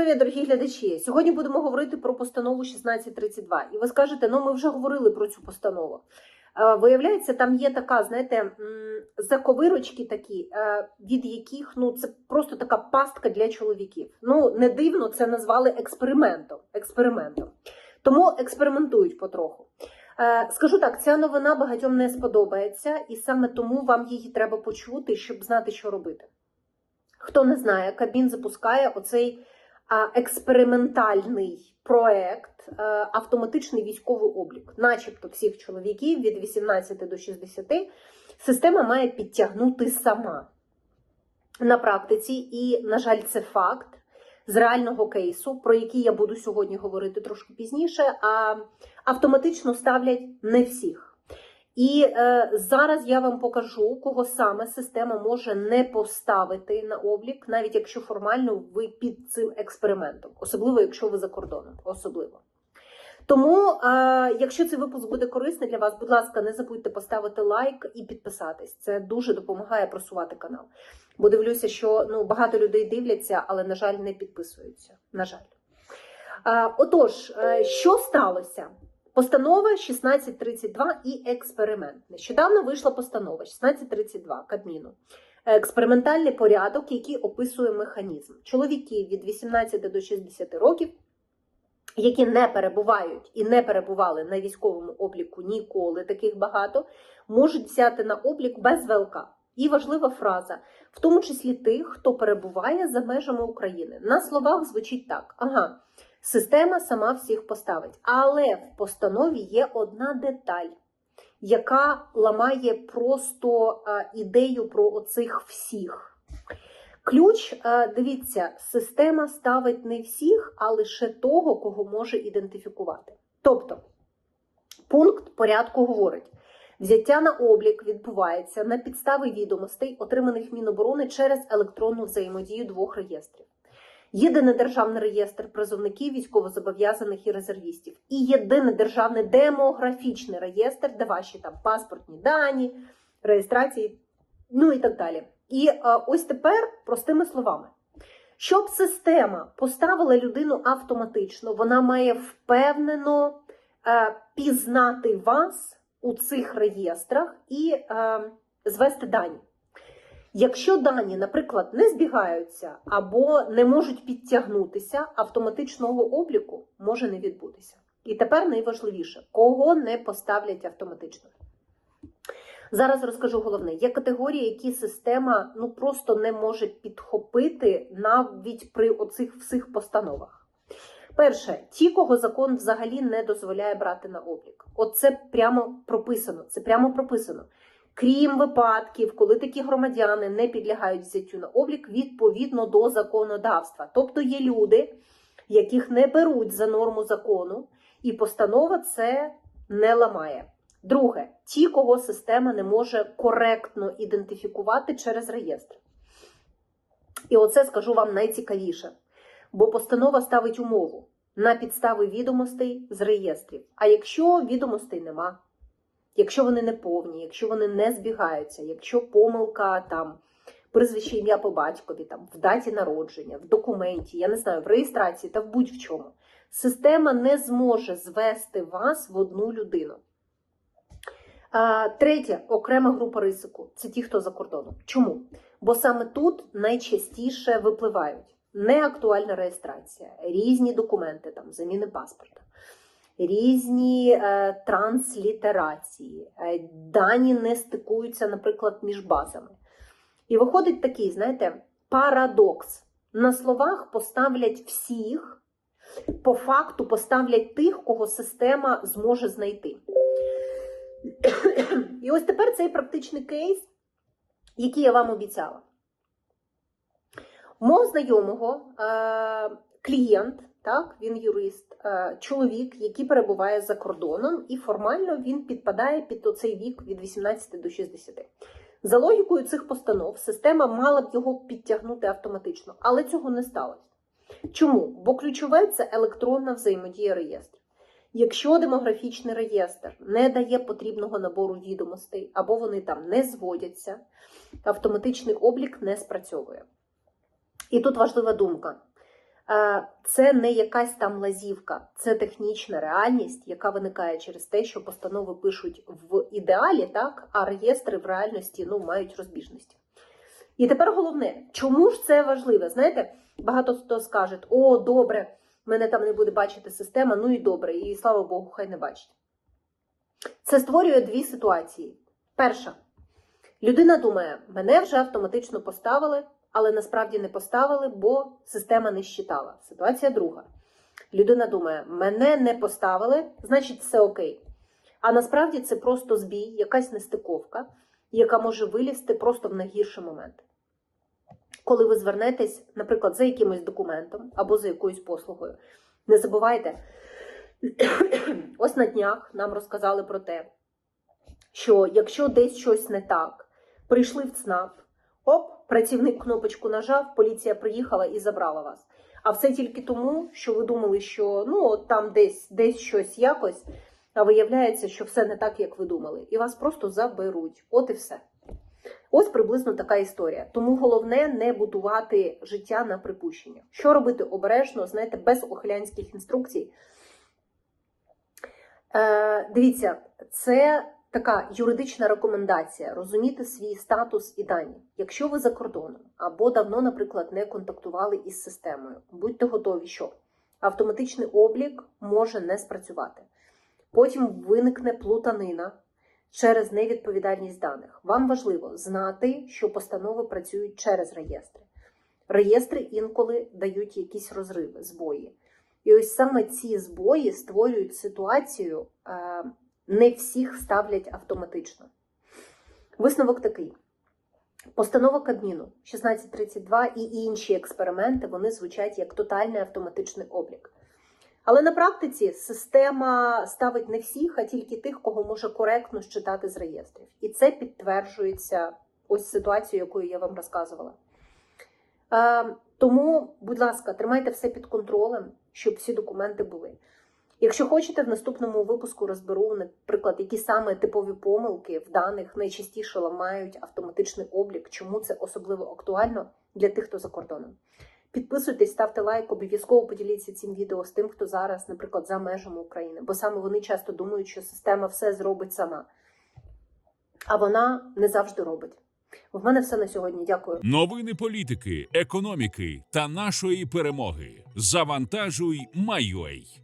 здоров'я, дорогі глядачі! Сьогодні будемо говорити про постанову 1632. І ви скажете, ну ми вже говорили про цю постанову. Е, Виявляється, там є така, знаєте, заковирочки такі, е, від яких ну це просто така пастка для чоловіків. Ну не дивно, це назвали експериментом. експериментом. Тому експериментують потроху. Е, Скажу так, ця новина багатьом не сподобається, і саме тому вам її треба почути, щоб знати, що робити. Хто не знає, Кабмін запускає оцей експериментальний проект е, автоматичний військовий облік, начебто всіх чоловіків від 18 до 60, система має підтягнути сама на практиці, і, на жаль, це факт з реального кейсу, про який я буду сьогодні говорити трошки пізніше. А автоматично ставлять не всіх. І е, зараз я вам покажу, кого саме система може не поставити на облік, навіть якщо формально ви під цим експериментом, особливо якщо ви за кордоном, особливо. Тому, е, якщо цей випуск буде корисний для вас, будь ласка, не забудьте поставити лайк і підписатись. Це дуже допомагає просувати канал. Бо дивлюся, що ну, багато людей дивляться, але, на жаль, не підписуються. На жаль. Е, отож, е, що сталося? Постанова 1632 і експеримент. Нещодавно вийшла постанова 1632 Кабміну. Експериментальний порядок, який описує механізм. Чоловіки від 18 до 60 років, які не перебувають і не перебували на військовому обліку ніколи, таких багато, можуть взяти на облік без ВЛК. І важлива фраза, в тому числі тих, хто перебуває за межами України. На словах звучить так: ага. Система сама всіх поставить. Але в постанові є одна деталь, яка ламає просто е, ідею про оцих всіх. Ключ, е, дивіться, система ставить не всіх, а лише того, кого може ідентифікувати. Тобто, пункт порядку говорить: взяття на облік відбувається на підставі відомостей, отриманих Міноборони через електронну взаємодію двох реєстрів. Єдиний державний реєстр призовників, військовозобов'язаних і резервістів, і єдиний державний демографічний реєстр, де ваші там паспортні дані, реєстрації, ну і так далі. І е, ось тепер простими словами. Щоб система поставила людину автоматично, вона має впевнено е, пізнати вас у цих реєстрах і е, звести дані. Якщо дані, наприклад, не збігаються або не можуть підтягнутися, автоматичного обліку може не відбутися. І тепер найважливіше, кого не поставлять автоматично. Зараз розкажу головне: є категорії, які система ну просто не може підхопити навіть при оцих всіх постановах. Перше, ті, кого закон взагалі не дозволяє брати на облік. Оце прямо прописано. Це прямо прописано крім випадків, коли такі громадяни не підлягають взяттю на облік відповідно до законодавства. Тобто є люди, яких не беруть за норму закону, і постанова це не ламає. Друге, ті, кого система не може коректно ідентифікувати через реєстр. І оце скажу вам найцікавіше, бо постанова ставить умову на підстави відомостей з реєстрів. А якщо відомостей нема, якщо вони не повні, якщо вони не збігаються, якщо помилка там прізвище ім'я по батькові, там в даті народження, в документі, я не знаю, в реєстрації та в будь-в чому, система не зможе звести вас в одну людину. А, Третє, окрема група ризику це ті, хто за кордоном. Чому? Бо саме тут найчастіше випливають неактуальна реєстрація, різні документи, там заміни паспорта, різні е, транслітерації, е, дані не стикуються, наприклад, між базами. І виходить такий, знаєте, парадокс. На словах поставлять всіх, по факту поставлять тих, кого система зможе знайти. І ось тепер цей практичний кейс, який я вам обіцяла. Мого знайомого е, клієнт, так, він юрист, е, чоловік, який перебуває за кордоном, і формально він підпадає під оцей вік від 18 до 60. За логікою цих постанов, система мала б його підтягнути автоматично, але цього не сталося. Чому? Бо ключове це електронна взаємодія реєстрів. Якщо демографічний реєстр не дає потрібного набору відомостей або вони там не зводяться, автоматичний облік не спрацьовує. І тут важлива думка. Е, Це не якась там лазівка, це технічна реальність, яка виникає через те, що постанови пишуть в ідеалі, так, а реєстри в реальності ну, мають розбіжності. І тепер головне, чому ж це важливе? Знаєте, багато хто скаже: о, добре, мене там не буде бачити система, ну і добре, і слава Богу, хай не бачить. Це створює дві ситуації. Перша, людина думає, мене вже автоматично поставили, але насправді не поставили, бо система не щитала. Ситуація друга. Людина думає, мене не поставили, значить все окей. А насправді це просто збій, якась нестиковка, яка може вилізти просто в найгірший момент. Коли ви звернетесь, наприклад, за якимось документом або за якоюсь послугою, не забувайте, ось на днях нам розказали про те, що якщо десь щось не так, прийшли в ЦНАП, оп, працівник кнопочку нажав, поліція приїхала і забрала вас. А все тільки тому, що ви думали, що ну от там десь, десь щось якось, а виявляється, що все не так, як ви думали, і вас просто заберуть. От і все. Ось приблизно така історія. Тому головне не будувати життя на припущення. Що робити обережно, знаєте, без охилянських інструкцій. Е, дивіться, це така юридична рекомендація розуміти свій статус і дані. Якщо ви за кордоном або давно, наприклад, не контактували із системою, будьте готові, що автоматичний облік може не спрацювати. Потім виникне плутанина через невідповідальність даних. Вам важливо знати, що постанови працюють через реєстри. Реєстри інколи дають якісь розриви, збої. І ось саме ці збої створюють ситуацію, е, не всіх ставлять автоматично. Висновок такий: постанова Кабміну 1632 і інші експерименти вони звучать як тотальний автоматичний облік. Але на практиці система ставить не всіх, а тільки тих, кого може коректно щитати з реєстрів. І це підтверджується ось ситуацією, якою я вам розказувала. Е, тому, будь ласка, тримайте все під контролем, щоб всі документи були. Якщо хочете, в наступному випуску розберу, наприклад, які саме типові помилки в даних найчастіше ламають автоматичний облік, чому це особливо актуально для тих, хто за кордоном. Підписуйтесь, ставте лайк, обов'язково поділіться цим відео з тим, хто зараз, наприклад, за межами України, бо саме вони часто думають, що система все зробить сама, а вона не завжди робить. В мене все на сьогодні. Дякую. Новини політики, економіки та нашої перемоги. Завантажуй, майой.